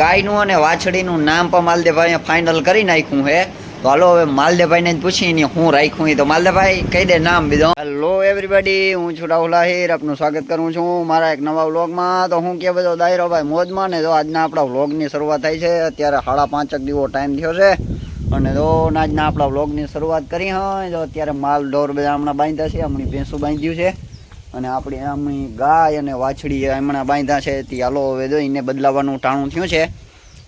ગાયનું અને વાછડીનું નામ પણ માલદેભાઈએ ફાઇનલ કરી નાખ્યું છે. તો હાલો હવે માલદેભાઈને જ પૂછીને હું રાખ્યું તો. માલદેભાઈ કહી દે નામ બીજો. હેલો એવરીબડી હું છું રાહુલ આહિર. આપનું સ્વાગત કરું છું. મારા એક નવા વ્લોગમાં. તો હું કે બધો દાયરો ભાઈ મોજમાં ને તો આજના આપણા વ્લોગની શરૂઆત થઈ છે. અત્યારે સાડા પાંચક દિવસો ટાઈમ થયો છે. અને તો આજના આપણા વ્લોગની શરૂઆત કરી હોય, તો અત્યારે માલ ઢોર બધા હમણાં બાંધ્યા છે. હમણાં ભેંસું બાંધ્યું છે. અને આપણી આમ ગાય અને વાછડી હમણાં બાંધ્યા છે, તે હાલો હવે જો એને બદલાવાનું ટાણું થયું છે.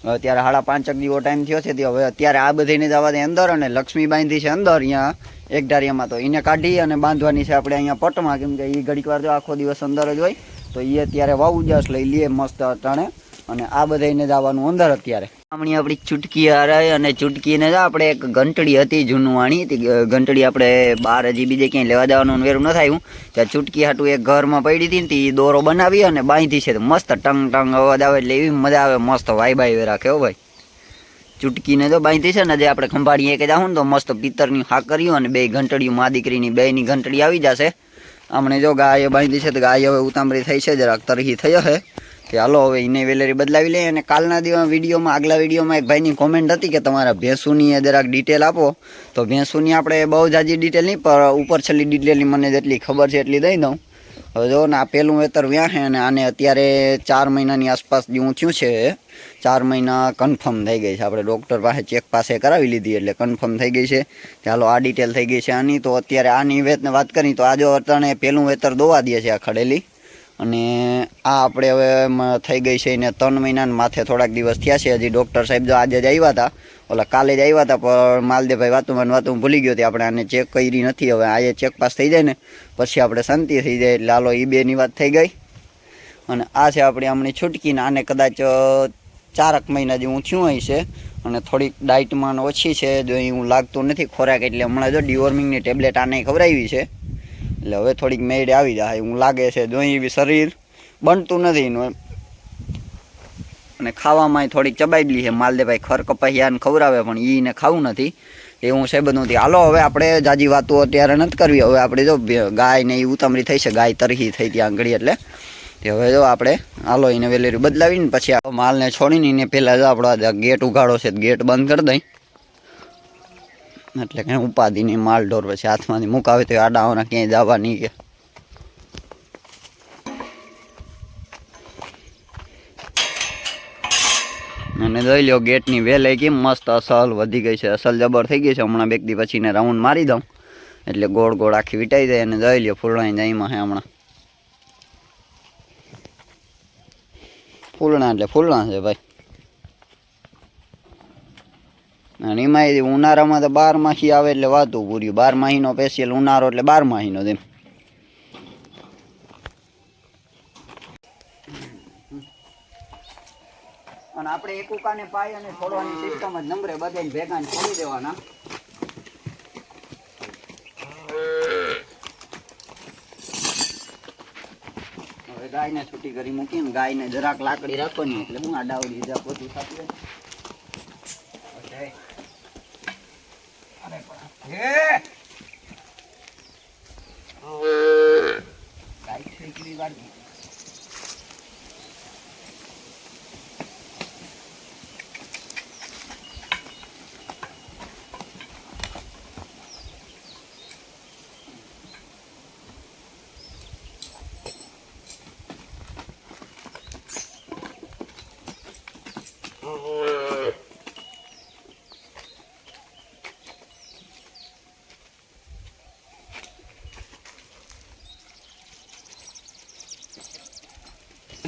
અત્યારે સાડા પાંચક દીવો ટાઈમ થયો છે, તે હવે અત્યારે આ બધીને જવા દે અંદર અને લક્ષ્મી બાંધી છે અંદર અહીંયા એક ડારિયામાં તો એને કાઢી અને બાંધવાની છે આપણે અહીંયા પટમાં, કેમ કે એ ઘડીક વાર જો આખો દિવસ અંદર જ હોય, તો એ અત્યારે વાવું જશ લઈ લઈએ મસ્ત અટાણે. અને આ બધાને જવાનું અંદર અત્યારે. હમણી આપણી ચૂટકી હરાય અને ચૂટકીને જ આપણે એક ઘંટડી હતી જૂનવાણી તે ઘંટડી આપણે બાર હજી બીજે ક્યાંય લેવા જવાનું વેરું ન થાય. ત્યાં ચૂટકી હાટું એક ઘરમાં પડી હતી ને તે દોરો બનાવી અને બાંધી છે મસ્ત ટંગ ટંગ અવાજ આવે એટલે એવી મજા આવે, મસ્ત વાય બાય વેરા કેવો ભાઈ. ચૂટકીને તો બાંધી છે ને જે આપણે ખંભાળીએ કે જાઉં ને તો મસ્ત પિત્તરની હાકરીઓ અને બે ઘંટડીયું મા દીકરીની બેની ઘંટડી આવી જશે. હમણે જો ગાય બાંધી છે તો ગાય હવે ઉતામળી થઈ છે, જરાક તરહી થઈ હશે. કે હાલો, હવે એને વેલેરી બદલાવી લઈએ અને કાલના દિવસ વિડીયોમાં, આગલા વિડીયોમાં એક ભાઈની કોમેન્ટ હતી કે તમારા ભેંસુની જરાક ડિટેલ આપો. તો ભેંસુની આપણે બહુ જાજી ડિટેલ નહીં, પણ ઉપર છેલ્લી ડિટેલની મને જેટલી ખબર છે એટલી દઈ દઉં. હવે જો ને આ પહેલું વેતર વ્યાં છે અને આને અત્યારે ચાર મહિનાની આસપાસ જેવું થયું છે, ચાર મહિના કન્ફર્મ થઈ ગઈ છે. આપણે ડૉક્ટર પાસે ચેક પાસે કરાવી લીધી એટલે કન્ફર્મ થઈ ગઈ છે ચાલો આ ડિટેલ થઈ ગઈ છે આની. તો અત્યારે આની વેતને વાત કરી, તો આજે અત્યારે પહેલું વેતર દોવા દે છે આ ખડેલી. અને આ આપણે હવે થઈ ગઈ છે એને ત્રણ મહિનાના માથે થોડાક દિવસ થયા છે. હજી ડૉક્ટર સાહેબ જો આજે જ આવ્યા હતા. ઓલા કાલે જ આવ્યા હતા, પણ માલદેભાઈ વાતું વાતું ભૂલી ગયો હતી. આપણે આને ચેક કરી નથી. હવે આ ચેક પાસ થઈ જાય ને, પછી આપણે શાંતિ થઈ જાય એટલે હાલો એ બેની વાત થઈ ગઈ. અને આ છે આપણી હમણાં છૂટકીને આને કદાચ ચારક મહિના જેવું થયું હોય છે. અને થોડીક ડાયટમાં ઓછી છે, જો એવું લાગતું નથી ખોરાક એટલે હમણાં જો ડિવોર્મિંગની ટેબ્લેટ આને ખવડાવી છે. એટલે હવે થોડીક મેડ આવી જાય. એવું લાગે છે જો એવી શરીર બનતું નથી એનું એમ. અને ખાવામાં થોડીક ચબાયેલી છે. માલદેભાઈ ખર કપાહિયાને ખવડાવે, પણ એને ખાવું નથી. એ છે બધું. નથી હાલો, હવે આપણે જાજી વાતો અત્યારે નથી કરવી. હવે આપણે જો ગાય ને એ ઉતામળી થઈ છે. ગાય તરહી થઈ ત્યાં આંગળી એટલે. હવે જો આપણે હાલો એને વેલેરી બદલાવીને પછી માલને છોડીને એને પહેલાં જો આપણો ગેટ ઉઘાડો છે. ગેટ બંધ કરી દઈ. એટલે કંઈ નહીં માલ ઢોર પછી હાથમાંથી મુકાવે તો આડાઓના ક્યાંય જવા નહીં કે. અને જોઈ લ્યો, ગેટની વેલે કેમ મસ્ત અસલ વધી ગઈ છે. અસલ જબર થઈ ગઈ છે. હમણાં બે દી પછી ને રાઉન્ડ મારી દઉં. એટલે ગોળ ગોળ આખી વિટાઈ જાય અને જોઈ લ્યો ફૂલણાઈ જાયમાં હે હમણાં. ફૂલણા એટલે ફૂલણા છે ભાઈ. અને એમાં એ ઉનાળામાં તો બાર માસી આવે એટલે વાતું પૂર્યું બાર માહીનો સ્પેશિયલ ઉનાળો એટલે બાર માહીનો તેમ અને આપણે એકુકાને પાય અને છોડવાની સિસ્ટમ જ નંબરે બધાને ભેગા છોડી દેવાના. હવે ગાયને છૂટી કરી મૂકીને ગાયને જરાક લાકડી રાખવાની એટલે હું આ ડાવડી જા પોતું થતું જાય Okay. અરે પણ હે!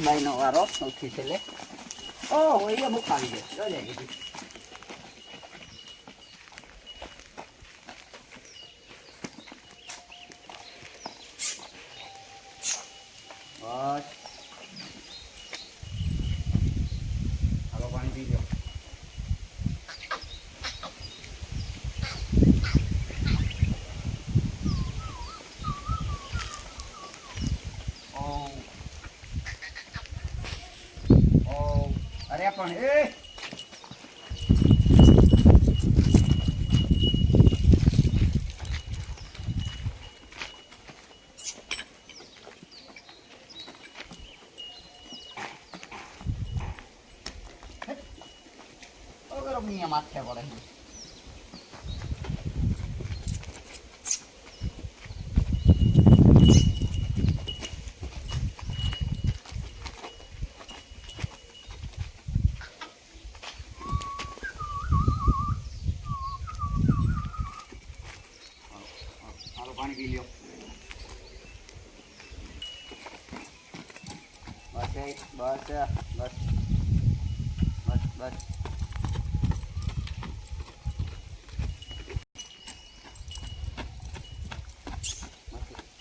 બાઈનો વારો સૌથી છેલ્લે ઓહો એ બુક આવી ગયો. જો જાય કીધી. બસ હાલો પાણી પી લો ઓ ઓ અરે પણ એ ની માથે પડે છે હાલો પાણી પી લ્યો બસ એ, બસ એ, બસ બસ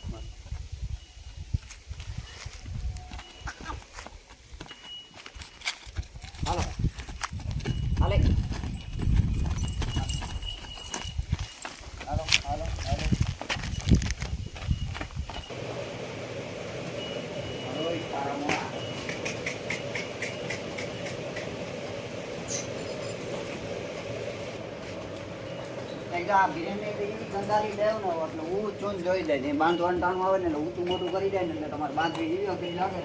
બસ હાલો હાલે હાલો હાલો હાલો હાલો ઈ તારા મોળા. કંઈક આ ભીરેનને એવી ગંધારી લેવ ને એટલે હું જોઈ દે બાંધવાનું ટાણું આવે ને એટલે ઊંચું મોટું કરી દે ને એટલે તમારે બાંધવી જેવી અઘરી લાગે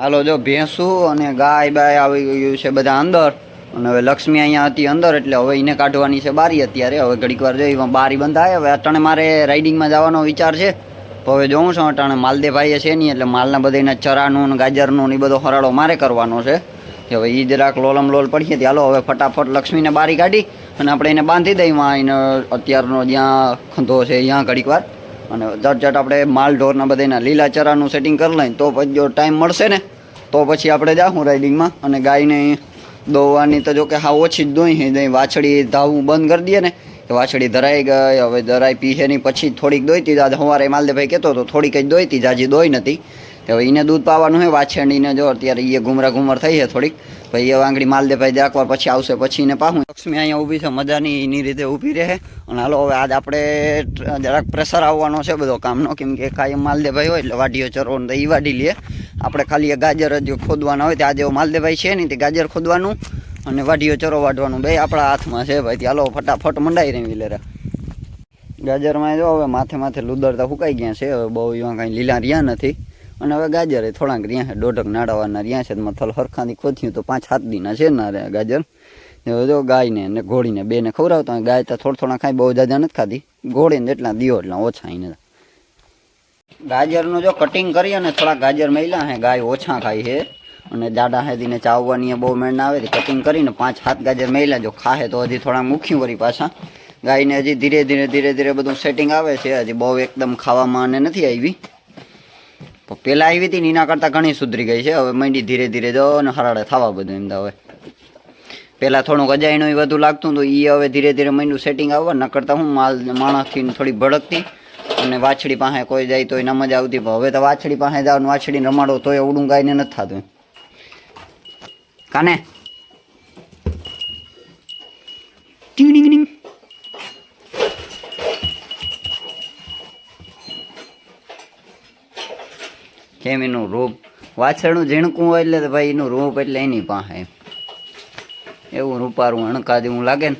હાલો, જો ભેંસું અને ગાય બાય આવી ગયું છે બધા અંદર. અને હવે લક્ષ્મી અહીંયા હતી અંદર, એટલે હવે એને કાઢવાની છે બારી અત્યારે. હવે ઘડીક વાર જોઈ બારી બંધ આવે હવે અટાણે મારે રાઇડિંગમાં જવાનો વિચાર છે. હવે જોઉં છું, અટાણે માલદેભાઈએ છે નહીં, એટલે માલના બધાના ચરાનું ને ગાજરનું ને એ બધો હરાળો મારે કરવાનો છે. હવે એ જરાક લોલમ લોલ પડીએ ત્યાં હાલો, હવે ફટાફટ લક્ષ્મીને બારી કાઢી. અને આપણે એને બાંધી દઈએ માં એને અત્યારનો જ્યાં ખંધો છે ત્યાં ઘડીક વાર. અને ઝટઝટ આપણે માલ ઢોરના બધાના લીલા ચરાનું સેટિંગ કરી લઈએ તો પછી જો ટાઈમ મળશે ને, તો પછી આપણે જાઉં રાઇડિંગમાં અને ગાયને દોવાની તો જો કે હા ઓછી જ દોઈ દહીં વાછડી ધાવવું બંધ કરી દઈએ ને. કે વાછડી ધરાઈ ગઈ, હવે ધરાઈ પીશે નહીં, પછી થોડીક દોઈતી આજે સવારે માલદેભાઈ કહેતો હતો, થોડીક જ દોઈતી જાજી દોઈ નથી. તો હવે એને દૂધ પાવાનું હોય વાછડીને જો અત્યારે એ ઘુમરા ઘુમર થઈ છે થોડીક ભાઈ એ વાંગડી માલદેભાઈ જરાક વાર પછી આવશે, પછી એને પાહું. લક્ષ્મી અહીંયા ઊભી છે, મજાની એની રીતે ઊભી રહે. અને હાલો, હવે આજ આપણે જરાક પ્રેશર આવવાનો છે બધો કામનો, કેમ કે કાયમ માલદેભાઈ હોય એટલે વાડીઓ ચરો ને એ વાડી લઈએ આપણે ખાલી એ ગાજર જ ખોદવાના હોય તો આજે એવો માલદેભાઈ છે નહીં, તે ગાજર ખોદવાનું અને વાઢીઓ ચરો વાઢવાનું. બે આપણા હાથમાં છે ભાઈ હાલો, ફટાફટ મંડાઈ રહી લે ગાજરમાં જો હવે માથે માથે લુદરતા ફૂકાઈ ગયા છે, હવે બહુ એવા કાંઈ લીલા રહ્યા નથી. અને હવે ગાજર એ થોડાક રહ્યા છે, દોઢક નાડાવાના રહ્યા છે મથલ હરખાથી ખોથ્યું તો પાંચ સાત દીના છે ના રહ્યા ગાજર. જો ગાયને ને ઘોડીને બેને ખવડાવતા હોય, ગાય તો થોડા થોડા ખાઈ બહુ જાજા નથી ખાધી. ઘોડીને જેટલા દિયો એટલા ઓછા એને ગાજરનું જો કટિંગ કરીએ ને થોડા ગાજર મેલા હે, ગાય ઓછા ખાય છે. અને જાડા હેદીને ચાવવાની બહુ મેળ ના આવે કટિંગ કરીને પાંચ સાત ગાજર મેલા જો ખાહે તો હજી થોડા મૂક્યું વળી પાછા. ગાયને હજી ધીરે ધીરે ધીરે ધીરે બધું સેટિંગ આવે છે, હજી બહુ એકદમ ખાવામાં અને નથી આવી. પણ પહેલાં આવી હતી ને એના કરતાં ઘણી સુધરી ગઈ છે. હવે મંડી ધીરે ધીરે જો ને હરાડે થવા બધું એમ હવે. પહેલાં થોડુંક અજાયણું વધુ લાગતું તો એ હવે ધીરે ધીરે મંડ્યું સેટિંગ આવવા. ન કરતાં હું માલ માણસથી થોડી ભડકતી અને વાછડી પાસે કોઈ જાય તો એના મજા આવતી. પણ હવે તો વાછડી પાસે જાવ ને વાછડીને રમાડો તોય એવડું ગાયને નથી થતું. કાને? ટીંગ. કેમ એનું રૂપ? વાછળનું ઝીણકું હોય એટલે ભાઈ એનું રૂપ એટલે એની પાસે. એવું રૂપારું અણકા જેવું લાગે ને.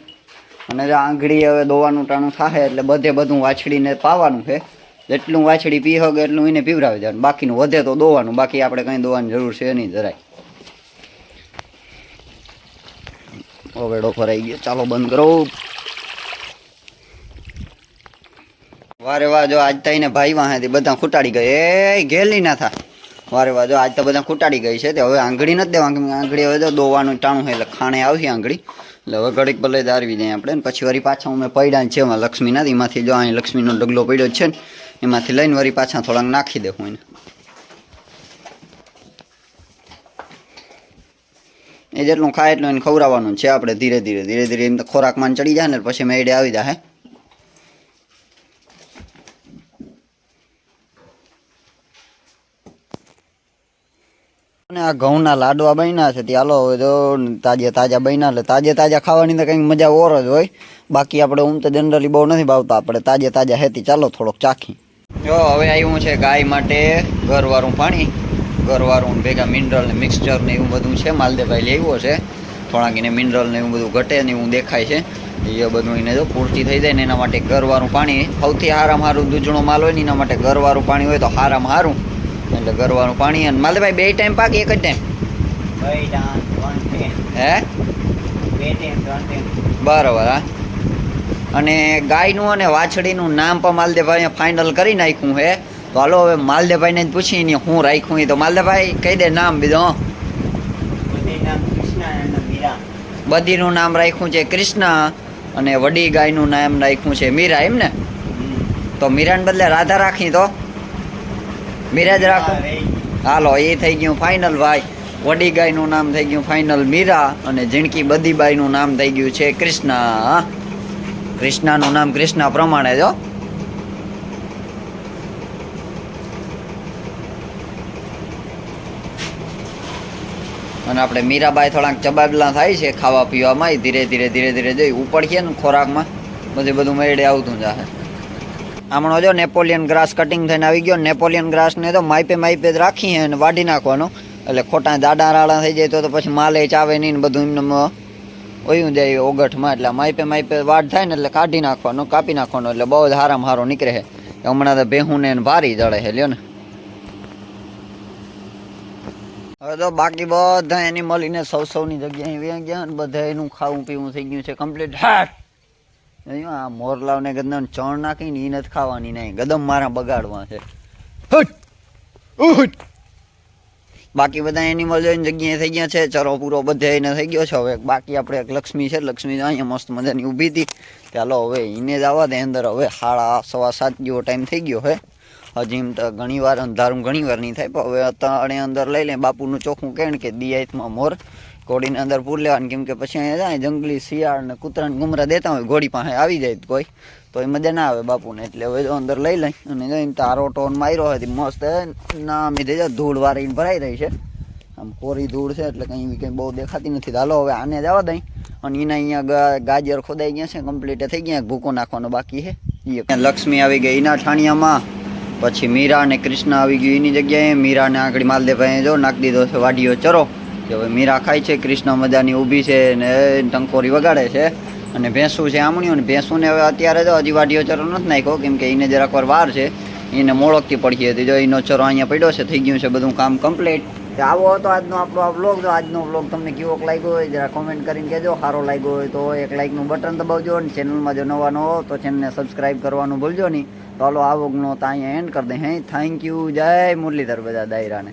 અને આંગળી હવે દોવાનું ટાણું થાય એટલે બધે બધું વાછડીને પાવાનું છે. જેટલું વાછડી પી હગે એટલું એને પીવરાવી દેવાનું. બાકીનું વધે તો દોવાનું. બાકી આપણે કંઈ દોવાની જરૂર છે નહીં જરાય. ઓવેડો ફરાઈ ગયો. ચાલો બંધ કરો. વારે વા જો આજ એને ભાઈ વાહેથી બધા ખૂટાડી ગઈ. એ ઘેલી ના થા. વારે વા જો આજ તો બધા ખૂટાડી ગઈ છે તે હવે આંગળી નથી દેવા આંગળી હવે તો દોવાનું ટાણું છે, એટલે ખાણે આવશે આંગળી. એટલે હવે ઘડીક ભલે દારવી જાય આપણે પછી વળી પાછા અમે પડ્યા છે, એમાં લક્ષ્મી નથી. એમાંથી જો અહીં લક્ષ્મીનો ડગલો પડ્યો છે ને, એમાંથી લઈને વળી પાછા થોડાક નાખી દેવું એને. એ જેટલું ખાય એટલું એને ખવડાવવાનું છે આપણે ધીરે ધીરે. ધીરે ધીરે એમ તો ખોરાકમાં ચડી જાય ને પછી મેળે આવી જાય અને આ ઘઉંના લાડવા બન્યા છે. ત્યાં હવે તો તાજે તાજા બન્યા એટલે તાજે તાજા ખાવાની તો કંઈક મજા ઓર જ હોય. બાકી આપણે ઊમ તો જનરલી બહુ નથી ભાવતા. આપણે તાજે તાજા હેતી. ચાલો થોડોક ચાખી જો હવે આવ્યું છે ગાય માટે ઘરવાળું પાણી. ઘરવાળું ભેગા મિનરલ ને મિક્સચર ને એવું બધું છે. માલદેભાઈ લેવો છે. થોડાક એને મિનરલ ને એવું બધું ઘટે ને એવું દેખાય છે. એ બધું એને જો પૂરતી થઈ જાય ને એના માટે ઘરવાળું પાણી સૌથી હારામાં હારું દૂધણો માલ હોય ને એના માટે ઘરવાળું પાણી હોય તો હારામાં હારું. એટલે ગરવાનું પાણી અને માલદેભાઈ બે ટાઈમ પાક એક જ ટાઈમ હે? બરાબર હા. અને ગાયનું અને વાછડીનું નામ પણ માલદેભાઈ ફાઇનલ કરી નાખ્યું છે. તો હાલો હવે માલદેભાઈને જ પૂછીને હું રાખ્યું એ તો. માલદેભાઈ કહી દે નામ બીજો. બધીનું નામ રાખ્યું છે કૃષ્ણ અને વડી ગાયનું નામ રાખ્યું છે મીરા એમ ને? તો મીરાને બદલે રાધા રાખી તો? મીરા જ રાખો. હાલો, એ થઈ ગયું ફાઇનલ ભાઈ. વડી ગાયનું નામ થઈ ગયું ફાઇનલ મીરા અને ઝીણકી બધી બાઈનું નામ થઈ ગયું છે કૃષ્ણ. કૃષ્ણાનું નામ કૃષ્ણ પ્રમાણે જો અને આપણે મીરાબાઈ થોડાક ચબાબલા થાય છે ખાવા પીવામાં ધીરે ધીરે ધીરે ધીરે જોઈ ઉપડીએ ને ખોરાકમાં. બધું બધું મેળે આવતું જાહે. હમણાં જો નેપોલિયન ગ્રાસ કટિંગ થઈને આવી ગયો. નેપોલિયન ગ્રાસને તો માઇપે માઇપે જ રાખી અને વાઢી નાખવાનો. એટલે ખોટા દાડા રાડા થઈ જાય તો તો પછી માલે ચાવે નહીં ને બધું એમને ઓયું જાય ઓગઠમાં. એટલે માઇપે માઇપે વાડ થાય ને એટલે કાઢી નાખવાનો, કાપી નાખવાનો. એટલે બહુ જ હારામ હારો નીકળે છે હમણાં તો ભેહું ને ભારી જડે છે લ્યો ને. હવે તો બાકી બધા એની મળીને સૌ સૌની જગ્યાએ ગયા ને બધા એનું ખાવું પીવું થઈ ગયું છે કમ્પ્લીટ હાટ આ મોરલાવને ગદમ ચણ નાખીને એ નથી ખાવાની નહીં. ગદમ મારા બગાડવા છે. બાકી બધા એનિમલ જોઈને જગ્યાએ થઈ ગયા છે. ચરો પૂરો બધે એને થઈ ગયો છે. હવે બાકી આપણે એક લક્ષ્મી છે. લક્ષ્મી અહીંયા મસ્ત મજાની ઊભી હતી. ચાલો હવે એને જ આવવા દે અંદર. હવે સાડા સવા સાત જેવો ટાઈમ થઈ ગયો હે હજી તો ઘણી વાર અંધારું ઘણી વાર નહીં થાય પણ હવે અત્યારે અંદર લઈ લે. બાપુનું ચોખ્ખું કેણ કે દિયાતમાં મોર. ઘોડીને અંદર પૂર લેવાનું કેમ કે પછી અહીંયા જાય, જંગલી શિયાળ ને કૂતરાને ગુમરા દેતા હોય, ઘોડી પાસે આવી જાય કોઈ. તો એ મજા ના આવે બાપુને, એટલે હવે જો અંદર લઈ લઈ અને જઈને તારો ટોન માર્યો હતી મસ્ત ના મીધે જો ધૂળ વારીને ભરાઈ રહી છે. આમ કોરી ધૂળ છે, એટલે કંઈ કંઈ બહુ દેખાતી નથી. હાલો હવે આને જવા દઈ અને એના અહીંયા ગાજર ખોદાઈ ગયા છે કમ્પ્લીટ થઈ ગયા, ભૂકો નાખવાનો બાકી છે. લક્ષ્મી આવી ગઈ એના ઠાણિયામાં, પછી મીરા અને કૃષ્ણ આવી ગયું એની જગ્યાએ. મીરાને આંકડી માલદેભાઈ જો, નાખી દીધો છે વાડીઓ ચરો. કે હવે મીરા ખાય છે, કૃષ્ણ મજાની ઊભી છે ને ટંકોરી વગાડે છે અને ભેંસું છે, આમણ્યું ને ભેંસુને હવે અત્યારે તો હજી વાઢીઓ ચરો નથી નાખ્યો, કેમ કે એને જરાક વાર વાર છે એને મોળકથી પડી હતી. જો એનો ચરો અહીંયા પડ્યો છે, થઈ ગયું છે બધું કામ કમ્પ્લીટ આવો હતો આજનો આપણો આ બ્લોગ જો આજનો બ્લોગ તમને કેવો લાગ્યો હોય, જરા કોમેન્ટ કરીને કહેજો. સારો લાગ્યો હોય તો એક લાઇકનું બટન દબાવજો અને ચેનલમાં જો નવા ન તો ચેનલને સબસ્ક્રાઈબ કરવાનું ભૂલજો નહીં. તો હાલો આ વ્લોગનો તો અહીંયા એન્ડ કરી દે. હે થેન્ક યુ જય મુરલીધર બધા દાયરાને.